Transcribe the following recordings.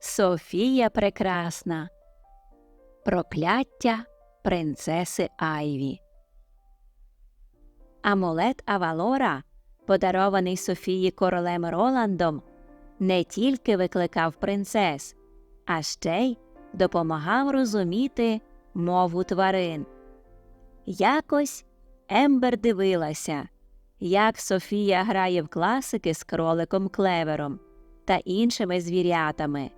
Софія Прекрасна. Прокляття принцеси Айві. Амулет Авалора, подарований Софії королем Роландом, не тільки викликав принцес, а ще й допомагав розуміти мову тварин. Якось Ембер дивилася, як Софія грає в класики з кроликом Клевером та іншими звірятами,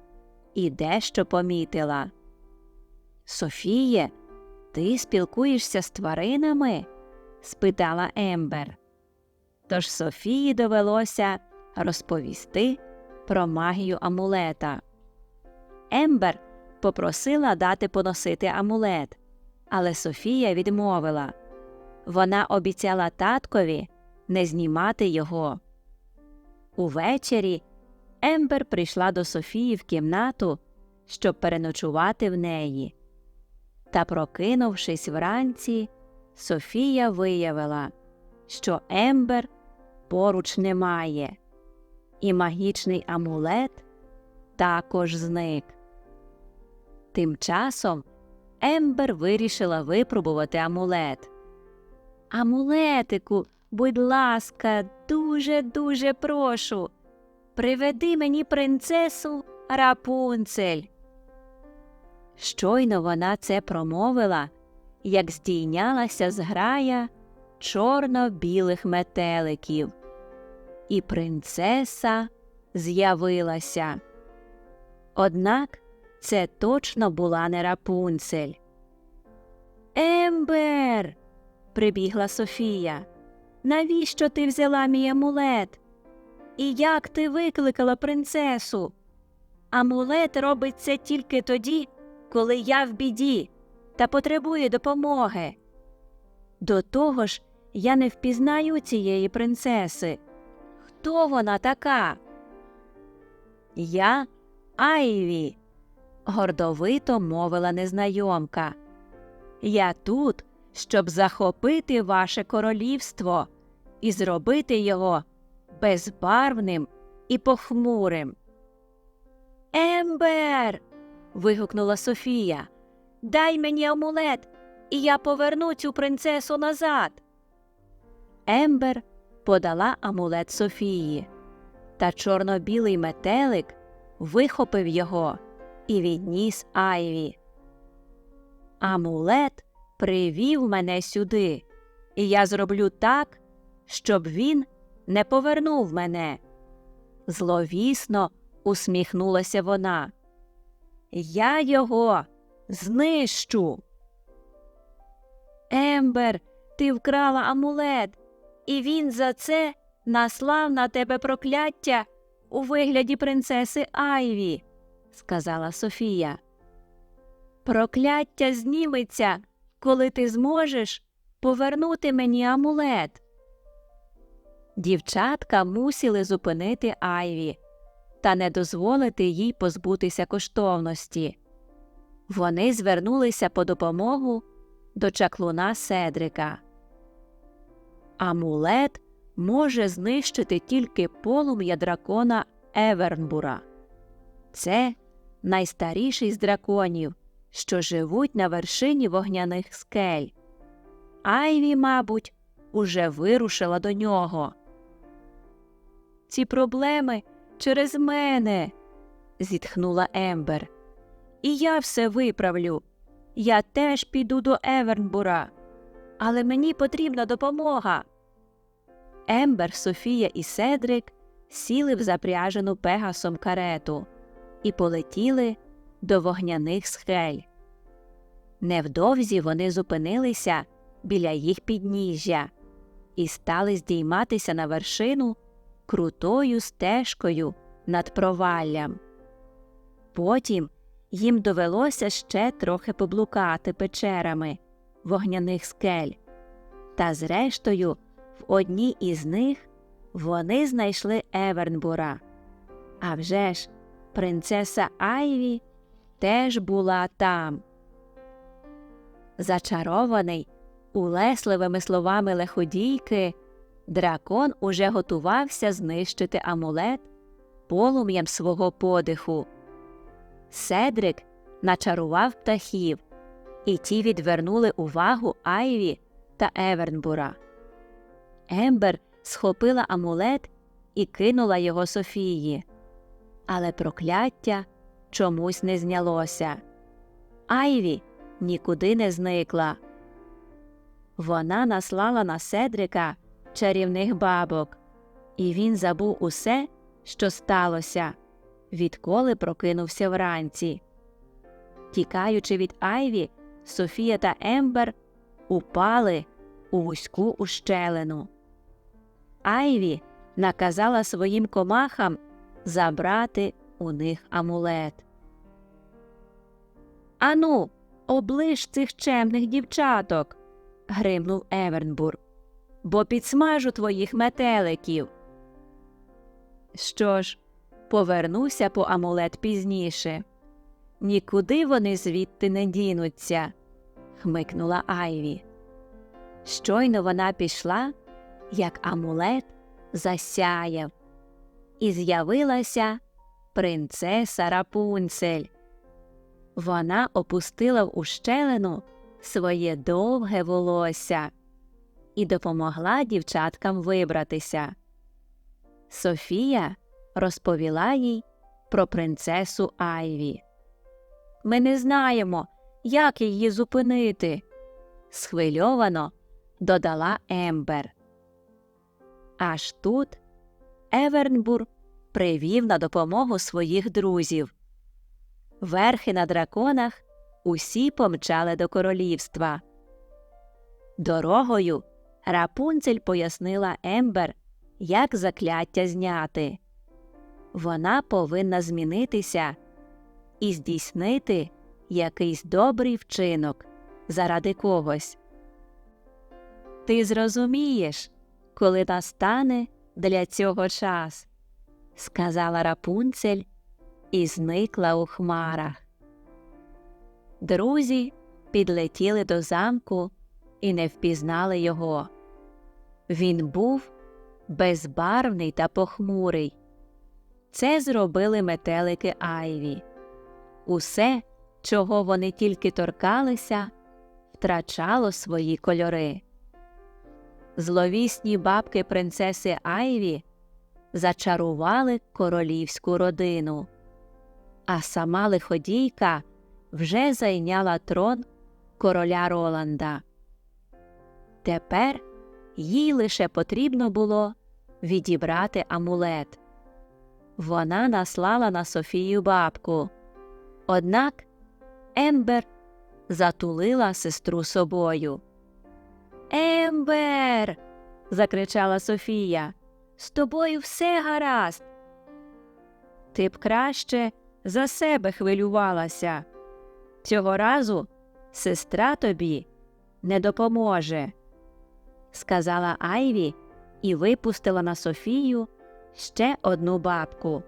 і дещо помітила. Софіє, ти спілкуєшся з тваринами? спитала Ембер. Тож Софії довелося розповісти про магію амулета. Ембер попросила дати поносити амулет, але Софія відмовила. Вона обіцяла таткові не знімати його. Увечері Ембер прийшла до Софії в кімнату, щоб переночувати в неї. Та, прокинувшись вранці, Софія виявила, що Ембер поруч немає, і магічний амулет також зник. Тим часом Ембер вирішила випробувати амулет. Амулетику, будь ласка, дуже дуже прошу. Приведи мені принцесу Рапунцель. Щойно вона це промовила, як здійнялася зграя чорно-білих метеликів, і принцеса з'явилася. Однак це точно була не Рапунцель. Ембер. прибігла Софія. Навіщо ти взяла мій амулет? І як ти викликала принцесу? Амулет робить це тільки тоді, коли я в біді та потребую допомоги. До того ж, я не впізнаю цієї принцеси. Хто вона така? Я Айві, гордовито мовила незнайомка. Я тут, щоб захопити ваше королівство і зробити його безбарвним і похмурим. Ембер. вигукнула Софія. Дай мені амулет, і я поверну цю принцесу назад. Ембер подала амулет Софії, та чорно-білий метелик вихопив його і відніс Айві. Амулет привів мене сюди, і я зроблю так, щоб він не повернув мене. Зловісно усміхнулася вона. Я його знищу. Ембер, ти вкрала амулет, і він за це наслав на тебе прокляття у вигляді принцеси Айві, сказала Софія. Прокляття зніметься, коли ти зможеш повернути мені амулет. Дівчатка мусили зупинити Айві та не дозволити їй позбутися коштовності. Вони звернулися по допомогу до чаклуна Седрика. Амулет може знищити тільки полум'я дракона Евернбура. Це найстаріший з драконів, що живуть на вершині вогняних скель. Айві, мабуть, уже вирушила до нього. Ці проблеми через мене, зітхнула Ембер. І я все виправлю. Я теж піду до Евернбура, але мені потрібна допомога. Ембер, Софія і Седрик сіли в запряжену пегасом карету і полетіли до вогняних схель. Невдовзі вони зупинилися біля їх підніжжя і стали здійматися на вершину крутою стежкою над проваллям. Потім їм довелося ще трохи поблукати печерами вогняних скель, та, зрештою, в одній із них вони знайшли Евернбура. А вже ж, принцеса Айві теж була там. Зачарований улесливими словами леходійки, дракон уже готувався знищити амулет полум'ям свого подиху. Седрик начарував птахів, і ті відвернули увагу Айві та Евернбура. Ембер схопила амулет і кинула його Софії. Але прокляття чомусь не знялося. Айві нікуди не зникла. Вона наслала на Седрика чарівних бабок, і він забув усе, що сталося, відколи прокинувся вранці. Тікаючи від Айві, Софія та Ембер упали у вузьку ущелину. Айві наказала своїм комахам забрати у них амулет. Ану, оближ цих чемних дівчаток. гримнув Евернбур, бо підсмажу твоїх метеликів. Що ж, повернуся по амулет пізніше. Нікуди вони звідти не дінуться, хмикнула Айві. Щойно вона пішла, як амулет засяяв, і з'явилася принцеса Рапунцель. Вона опустила в ущелину своє довге волосся і допомогла дівчаткам вибратися. Софія розповіла їй про принцесу Айві. Ми не знаємо, як її зупинити, схвильовано додала Ембер. Аж тут Евернбур привів на допомогу своїх друзів. Верхи на драконах усі помчали до королівства. Дорогою Рапунцель пояснила Ембер, як закляття зняти. Вона повинна змінитися і здійснити якийсь добрий вчинок заради когось. Ти зрозумієш, коли настане для цього час, сказала Рапунцель і зникла у хмарах. Друзі підлетіли до замку і не впізнали його. Він був безбарвний та похмурий. Це зробили метелики Айві. Усе, чого вони тільки торкалися, втрачало свої кольори. Зловісні бабки принцеси Айві зачарували королівську родину, а сама лиходійка вже зайняла трон короля Роланда. Тепер їй лише потрібно було відібрати амулет. Вона наслала на Софію бабку. Однак Ембер затулила сестру собою. Ембер. закричала Софія. З тобою все гаразд. Ти б краще за себе хвилювалася. Цього разу сестра тобі не допоможе, сказала Айві і випустила на Софію ще одну бабку.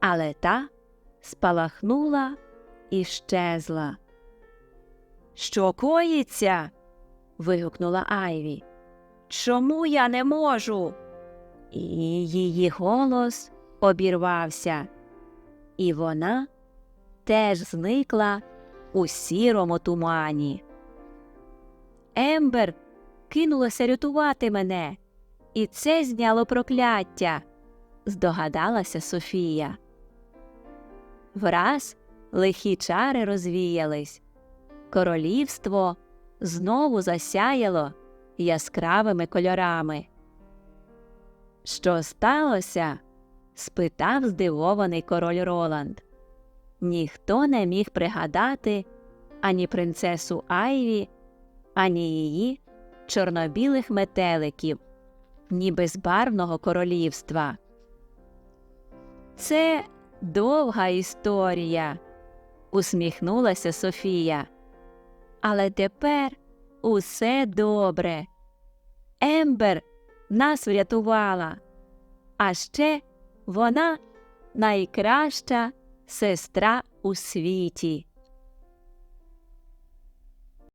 Але та спалахнула і щезла. Що коїться? вигукнула Айві. Чому я не можу? І її голос обірвався, і вона теж зникла у сірому тумані. Ембер кинулася рятувати мене, і це зняло прокляття, здогадалася Софія. Враз лихі чари розвіялись, королівство знову засяяло яскравими кольорами. Що сталося? спитав здивований король Роланд. Ніхто не міг пригадати ані принцесу Айві, ані її чорнобілих метеликів, ні безбарвного королівства. Це довга історія, усміхнулася Софія. Але тепер усе добре. Ембер нас врятувала, а ще вона найкраща сестра у світі.